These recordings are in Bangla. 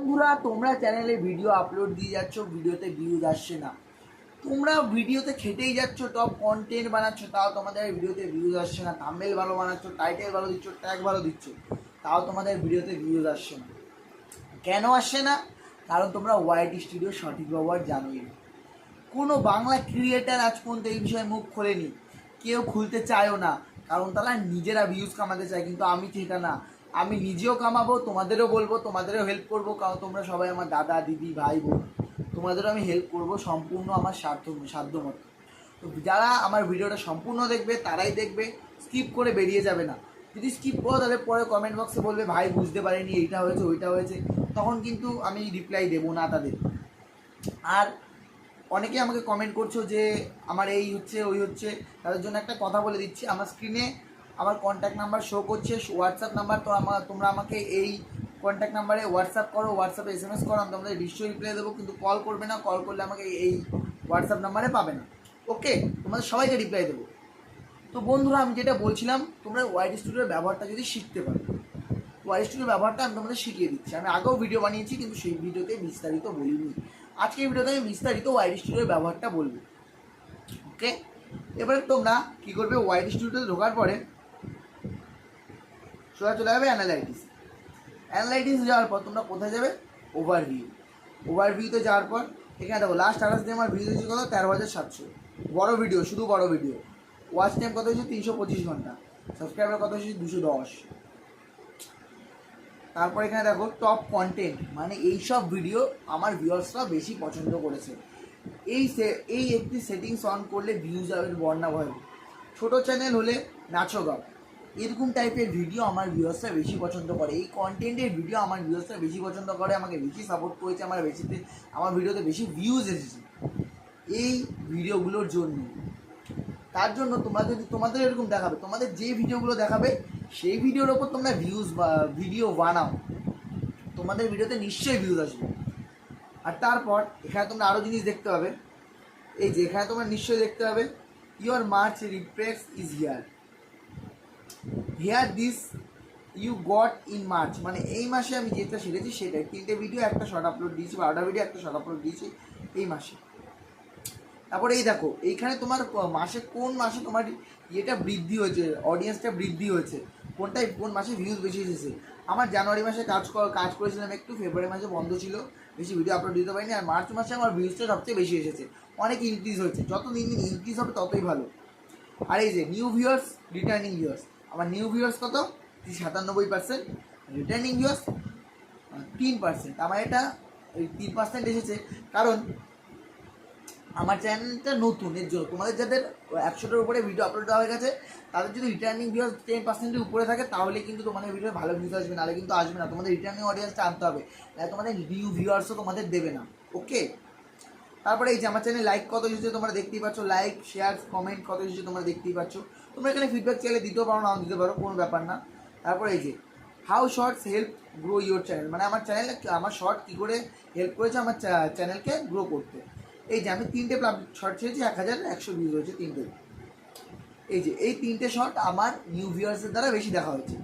বন্ধুরা, তোমরা চ্যানেলে ভিডিও আপলোড দিয়ে যাচ্ছ ভিডিওতে ভিউজ আসছে না। তোমরা ভিডিওতে খেটেই যাচ্ছ টপ কন্টেন্ট বানাচ্ছ, তাও তোমাদের ভিডিওতে ভিউজ আসছে না। থাম্বেল ভালো বানাচ্ছ টাইটেল ভালো দিচ্ছ ট্যাগ ভালো দিচ্ছ, তাও তোমাদের ভিডিওতে ভিউজ আসছে না। কেন আসছে না? কারণ তোমরা ওয়াইটি স্টুডিও সঠিক ব্যবহার জানোই। না কোনো বাংলা ক্রিয়েটার আজ পর্যন্ত এই বিষয়ে মুখ খোলেনি। কেউ খুলতে চায়ও না, কারণ তারা নিজেরা ভিউজ কামাতে চায়, কিন্তু আমি সেটা না। আমি নিজেও কামাবো, তোমাদেরও বলব, তোমাদেরও হেল্প করব, কারণ তোমরা সবাই আমার দাদা, দিদি, ভাই, বোন। তোমাদেরও আমি হেল্প করব সম্পূর্ণ আমার সাধ্য সাধ্য মতো। তো যারা আমার ভিডিওটা সম্পূর্ণ দেখবে, তারাই দেখবে স্কিপ করে বেরিয়ে যাবে না। যদি স্কিপ করো, তাহলে পরে কমেন্ট বক্সে বলবে, ভাই, বুঝতে পারিনি, এইটা হয়েছে, ওইটা হয়েছে। তখন কিন্তু আমি রিপ্লাই দেবো না তাদের। আর অনেকে আমাকে কমেন্ট করছ যে, আমার এই হচ্ছে, ওই হচ্ছে। তাদের জন্য একটা কথা বলে দিচ্ছি। আমার স্ক্রিনে আমার কন্ট্যাক্ট নাম্বার শো করছে হোয়াটসঅ্যাপ নাম্বার তো আমার তোমরা আমাকে এই কন্ট্যাক্ট নাম্বারে হোয়াটসঅ্যাপ করো হোয়াটসঅ্যাপে এস এম এস করো, আমি তোমাদের নিশ্চয়ই রিপ্লাই দেবো, কিন্তু কল করবে না কল করলে আমাকে এই হোয়াটসঅ্যাপ নাম্বারে পাবে না। ওকে তোমাদের সবাইকে রিপ্লাই দেবো। তো বন্ধুরা, আমি যেটা বলছিলাম, তোমরা ওয়াইড স্টুডিওর ব্যবহারটা যদি শিখতে পারো ওয়াইড স্টুডিওর ব্যবহারটা আমি তোমাদের শিখিয়ে দিচ্ছি। আমি আগেও ভিডিও বানিয়েছি, কিন্তু সেই ভিডিওতে বিস্তারিত বলিনি। আজকের ভিডিওতে আমি বিস্তারিত ওয়াইড স্টুডিওর ব্যবহারটা বলব। ওকে এবারে তোমরা কী করবে ওয়াইড স্টুডিওতে ঢোকার পরে সোজা চলে যাবে অ্যানালাইটিস অ্যানালাইটিস যাওয়ার পর তোমরা কোথায় যাবে? ওভারভিউ ওভারভিউতে যাওয়ার পর, এখানে দেখো লাস্ট আঠাশ দিন আমার হয়েছে কত? তেরো হাজার সাতশো। বড়ো ভিডিও শুধু বড় ভিডিও ওয়াচ টাইম কত হয়েছে? তিনশো পঁচিশ ঘণ্টা। সাবস্ক্রাইবার কত হয়েছে? দুশো দশ। তারপর এখানে দেখো টপ কন্টেন্ট মানে এই সব ভিডিও আমার ভিউয়ার্সরা বেশি পছন্দ করেছে। এই সে- এই একটি সেটিংস অন করলে ভিউজ হবে বন্যা ভয়। ছোটো চ্যানেল হলে নাচো গাও। এরকম টাইপের ভিডিও আমার ভিউয়ার্সরা বেশি পছন্দ করে। এই কন্টেন্টের ভিডিও আমার ভিউয়ার্সরা বেশি পছন্দ করে, আমাকে বেশি সাপোর্ট করেছে, আমার বেশিতে আমার ভিডিওতে বেশি ভিউজ এসেছে। এই ভিডিওগুলোর জন্য। তার জন্য তোমরা যদি তোমাদের এরকম দেখাবে, তোমাদের যে ভিডিওগুলো দেখাবে, সেই ভিডিওর ওপর তোমরা ভিউজ ভিডিও বানাও। তোমাদের ভিডিওতে নিশ্চয়ই ভিউজ আসবে। আর তারপর এখানে তোমরা আরও জিনিস দেখতে পাবে। এই যে এখানে তোমরা নিশ্চয়ই দেখতে পাবে your March রিপ্রেক্স is here here this you got in March মানে এই মাসে আমি যেটা শিখেছি সেটাই। তিনটে ভিডিও একটা শর্ট আপলোড দিয়েছি, বারোটা ভিডিও একটা শর্ট আপলোড দিয়েছি এই মাসে। তারপরে এই দেখো, এইখানে তোমার মাসে কোন মাসে তোমার ইয়েটা বৃদ্ধি হয়েছে অডিয়েন্সটা বৃদ্ধি হয়েছে? কোনটাই, কোন মাসে ভিউজ বেশি এসেছে? আমার জানুয়ারি মাসে কাজ কাজ করেছিলাম একটু, ফেব্রুয়ারি মাসে বন্ধ ছিল, বেশি ভিডিও আপলোড দিতে পারিনি, আর মার্চ মাসে আমার ভিউজটা সবচেয়ে বেশি এসেছে। অনেক ইনক্রিজ হয়েছে। যত দিন দিন ইনক্রিজ হবে ততই ভালো। আর এই যে নিউ ভিউয়ার্স রিটার্নিং ভিউয়ার্স আমার নিউ ভিউয়ার্স কত? সাতানব্বই পার্সেন্ট রিটার্নিং ভিউয়ার্স তিন পার্সেন্ট আমার এটা ওই তিন পার্সেন্ট এসেছে। কারণ আমার চ্যানেলটা নতুন, এর জন্য। তোমাদের যাদের একশোটার উপরে ভিডিও আপলোড দেওয়া হয়ে গেছে, তাদের যদি রিটার্নিং ভিউয়ার্স টেন পার্সেন্টের উপরে থাকে, তাহলে কিন্তু তোমাদের ভিডিও ভালো ভিউজ আসবে, নাহলে কিন্তু আসবে না। তোমাদের রিটার্নিং অডিয়েন্সটা আনতে হবে। তাহলে তোমাদের নিউ ভিউয়ার্সও তোমাদের দেবে না। ওকে? তারপরে এই যে আমার চ্যানেল লাইক কত এসেছে তোমরা দেখতেই পাচ্ছ। লাইক শেয়ার কমেন্ট কত এসেছে তোমরা দেখতেই পাচ্ছ। তোমরা এখানে ফিডব্যাক চাইলে দিতেও পারো, নাও দিতে পারো, কোনো ব্যাপার না। তারপরে এই যে how shorts help grow your channel মানে আমার চ্যানেল আমার শর্ট কী করে হেল্প করেছে আমার চ্যানেলকে গ্রো করতে। এই যে, আমি তিনটে শর্ট ছেড়েছি, এক হাজার একশো ভিউজ হয়েছে তিনটে। এই যে, এই তিনটে শর্ট আমার নিউ ভিউয়ার্সের দ্বারা বেশি দেখা হয়েছে।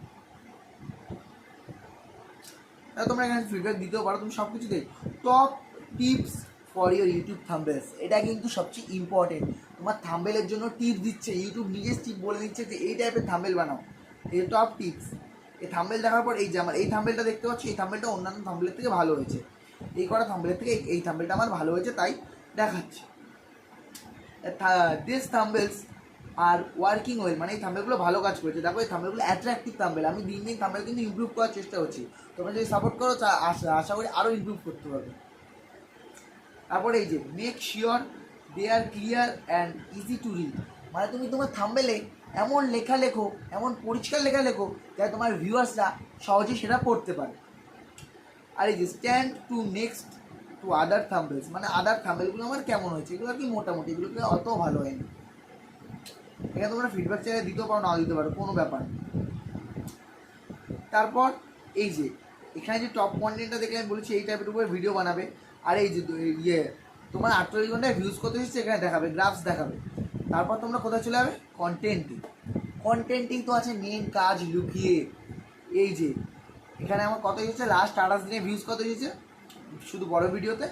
তোমরা এখানে ফিডব্যাক দিতেও পারো, তুমি সব কিছু দেখ top tips for your YouTube thumbnails এটা কিন্তু সবচেয়ে ইম্পর্টেন্ট তোমার থাম্বেলের জন্য টিপস দিচ্ছে। ইউটিউব নিজে টিপ বলে দিচ্ছে যে, এই টাইপের থাম্বেল বানাও। এই টপ টিপস এই থাম্বেল দেখার পর এই যে আমার, এই থাম্বেলটা দেখতে পাচ্ছি, এই থাম্বেলটা অন্যান্য থাম্বেলের থেকে ভালো হয়েছে। এই করা থাম্বেলের থেকে এই- থাম্বেলটা আমার ভালো হয়েছে, তাই দেখাচ্ছে। This thumbnails are working well মানে এই থাম্বেলগুলো ভালো কাজ করেছে। দেখো, এই থাম্বেলগুলো অ্যাট্রাকটিভ থাম্বেল আমি দিন দিন থাম্বেল কিন্তু ইমপ্রুভ করার চেষ্টা করছি। তোমরা যদি সাপোর্ট করো আশা করি আরও ইমপ্রুভ করতে পারবে। তারপরে এই যে make sure they are clear and easy to read মানে তুমি তোমার থাম্বেলে এমন লেখা লেখো, এমন পরিষ্কার লেখা লেখো, যাতে তোমার ভিউয়ার্সরা সহজে সেটা পড়তে পারে। আর এই যে stand to next to other thumbnails মানে আদার থাম্বেলগুলো আমার কেমন হয়েছে? এগুলো আর কি মোটামুটি, এগুলো কি অত ভালো হয়নি। এখানে তোমরা ফিডব্যাক চাইলে দিতেও পারো, নাও দিতে পারো, কোনো ব্যাপার তারপর এই যে, এখানে যে টপ কন্টেন্টটা দেখে আমি বলেছি, এই টাইপের উপরে ভিডিও বানাবে। আর এই যে ইয়ে তোমার আটচল্লিশ ঘন্টায় ভিউজ কত এসেছে এখানে দেখাবে গ্রাফস দেখাবে। তারপর তোমরা কোথায় চলে যাবে? কন্টেন্টে কন্টেন্টেই তো আছে মেন কাজ লুকিয়ে। এই যে, এখানে আমার কত এসেছে? লাস্ট আঠাশ দিনে ভিউজ কত এসেছে? শুধু বড় ভিডিওতে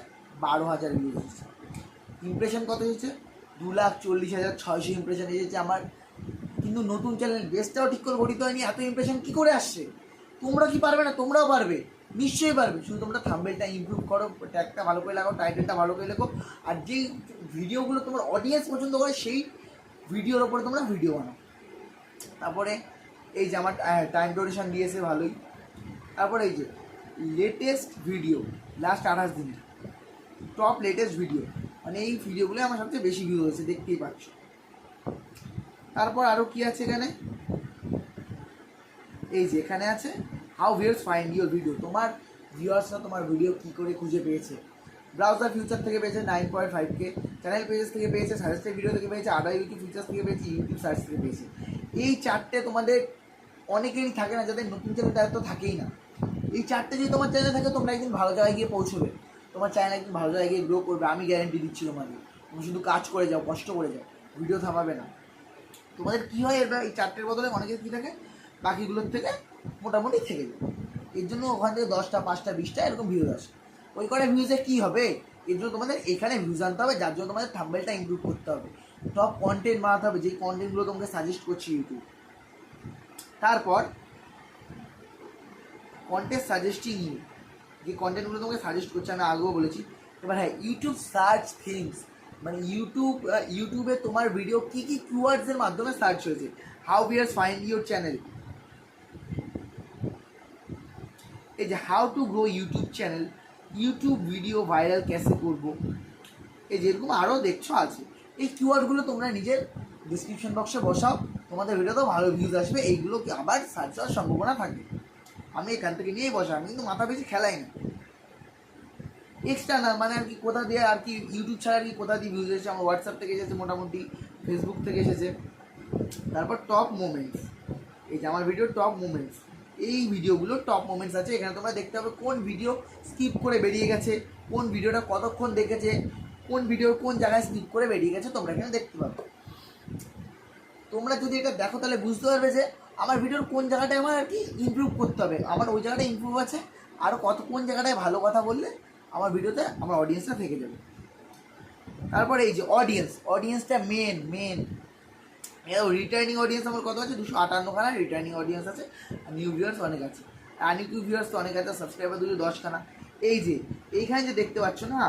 বারো হাজার ভিউজ এসেছে। ইমপ্রেশন কত এসেছে? দু লাখ চল্লিশ হাজার ছয়শো ইমপ্রেশন এসেছে আমার। কিন্তু নতুন চ্যানেল বেসটাও ঠিক করে গঠিত হয়নি, এত ইমপ্রেশন কী করে আসছে? তোমরা কি পারবে না? তোমরাও পারবে। নিশ্চয়ই পারবে। শুধু তোমরা থাম্বেলটা ইমপ্রুভ করো ট্যাগটা ভালো করে লাগাও টাইটেলটা ভালো করে লেখো, আর যে ভিডিওগুলো তোমার অডিয়েন্স পছন্দ করে, সেই ভিডিওর ওপরে তোমরা ভিডিও বানাও। তারপরে এই যে আমার টাইম ডিউরেশন দিয়েছে ভালোই। তারপরে এই যে লেটেস্ট ভিডিও লাস্ট আঠাশ দিনের টপ লেটেস্ট ভিডিও মানে এই ভিডিওগুলো আমার সবচেয়ে বেশি ভিউ হয়েছে, দেখতেই পাচ্ছ। তারপর আরও কি আছে এখানে? এই যে এখানে আছে how viewers find your video তোমার ভিউয়ার্সরা তোমার ভিডিও কী করে খুঁজে পেয়েছে? ব্রাউজার ফিউচার থেকে পেয়েছে nine point five K channel pages থেকে পেয়েছে সাজেস্টেড ভিডিও থেকে পেয়েছে আদার ইউটিউব ফিচার্স থেকে পেয়েছে ইউটিউব সার্চ থেকে পেয়েছে। এই চারটে তোমাদের অনেকেরই থাকে না, যাদের নতুন চ্যানেল তাদের তো থাকেই না। এই চারটে যদি তোমার চ্যানেলে থাকে, তোমরা একদিন ভালো জায়গায় গিয়ে পৌঁছবে। তোমার চ্যানেল একদিন ভালো জায়গায় গিয়ে গ্রো করবে, আমি গ্যারেন্টি দিচ্ছি তোমাদের। তুমি শুধু কাজ করে যাও, কষ্ট করে যাও ভিডিও থামাবে না। তোমাদের কী হয় এবার, এই চারটের বদলে অনেকের কী থাকে? বাকিগুলোর থেকে মোটামুটি থেকে যাবে এর জন্য ওখান থেকে দশটা, পাঁচটা, বিশটা এরকম ভিউজ আসে। ওই কটা ভিউজে কী হবে? এর জন্য তোমাদের এখানে ভিউজ আনতে হবে, যার জন্য তোমাদের থাম্বেলটা ইমপ্রুভ করতে হবে। টপ কন্টেন্ট বানাতে হবে, যেই কন্টেন্টগুলো তোমাকে সাজেস্ট করছি ইউটিউব তারপর কন্টেন্ট সাজেস্টিং ইউ যে কন্টেন্টগুলো তোমাকে সাজেস্ট করছে, আমি আগেও বলেছি। এবার হ্যাঁ ইউটিউব সার্চ থিংস মানে ইউটিউব ইউটিউবে তোমার ভিডিও কী কী কিওয়ার্ডসের মাধ্যমে সার্চ হয়েছে? How viewers find your channel এই যে how to grow YouTube channel YouTube video viral ক্যাসে করব? এই যেরকম আরও দেখছ আছে। এই কিওয়ার্ডগুলো তোমরা নিজের ডিসক্রিপশন বক্সে বসাও, তোমাদের ভিডিওতেও ভালো ভিউজ আসবে, এইগুলো কি আবার সার্চ হওয়ার সম্ভাবনা থাকে? আমি এখান থেকে নিয়েই বসা আমি কিন্তু মাথা বেশি খেলাই না। এক্সটার্নাল মানে আর কি কোথা দিয়ে আর কি ইউটিউব ছাড়া আর কি কোথা দিয়ে ভিউজ এসেছে? আমার হোয়াটসঅ্যাপ থেকে এসেছে মোটামুটি ফেসবুক থেকে এসেছে। তারপর টপ মোমেন্টস এই যে আমার ভিডিও টপ মোমেন্টস এই ভিডিওগুলো টপ মোমেন্টস আছে। এখানে তোমরা দেখতে হবে কোন ভিডিও স্কিপ করে বেরিয়ে গেছে, কোন ভিডিওটা কতক্ষণ দেখেছে, কোন ভিডিওর কোন জায়গায় স্কিপ করে বেরিয়ে গেছে, তোমরা এখানে দেখতে পাবে। তোমরা যদি এটা দেখো, তাহলে বুঝতে পারবে যে আমার ভিডিওর কোন জায়গাটায় আমার আর কি ইমপ্রুভ করতে হবে। আমার ওই জায়গাটায় ইমপ্রুভ আছে আরও কত কোন জায়গাটায় ভালো কথা বললে আমার ভিডিওতে আমার অডিয়েন্সটা থেকে যাবে। তারপরে এই যে অডিয়েন্স অডিয়েন্সটা মেন মেন রিটার্নিং অডিয়েন্স আমার কত আছে? দুশো আটান্নখানা রিটার্নিং অডিয়েন্স আছে। আর নিউ ভিউয়ার্স অনেক আছে। আর নিউ ভিউয়ার্স তো অনেক আছে সাবস্ক্রাইবার দুশো দশখানা। এই যে, এইখানে যে দেখতে পাচ্ছ না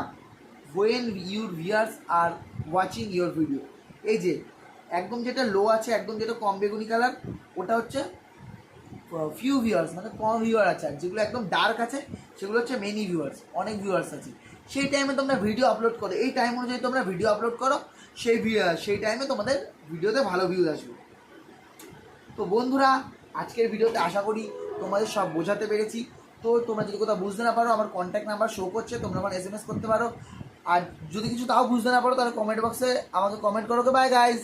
when your viewers are watching your video এই যে, একদম যেটা লো আছে, একদম যেটা কম বেগুনি কালার ওটা হচ্ছে ফিউ ভিউয়ার্স মানে কম ভিউয়ার আছে। আর যেগুলো একদম ডার্ক আছে, সেগুলো হচ্ছে মেনি ভিউয়ার্স অনেক ভিউয়ার্স আছে। সেই টাইমে তোমরা ভিডিও আপলোড করো। এই টাইম অনুযায়ী তোমরা ভিডিও আপলোড করো। সেই সেই টাইমে তোমাদের ভিডিওতে ভালো ভিউজ আসবে। তো বন্ধুরা, আজকের ভিডিওতে আশা করি তোমাদের সব বোঝাতে পেরেছি। তো তোমরা যদি কোথাও বুঝতে না পারো, আমার কন্ট্যাক্ট নাম্বার শো করছে, তোমরা আমার এস করতে পারো। আর যদি কিছু তাও বুঝতে না পারো, তাহলে কমেন্ট বক্সে আমাকে কমেন্ট করো। By guys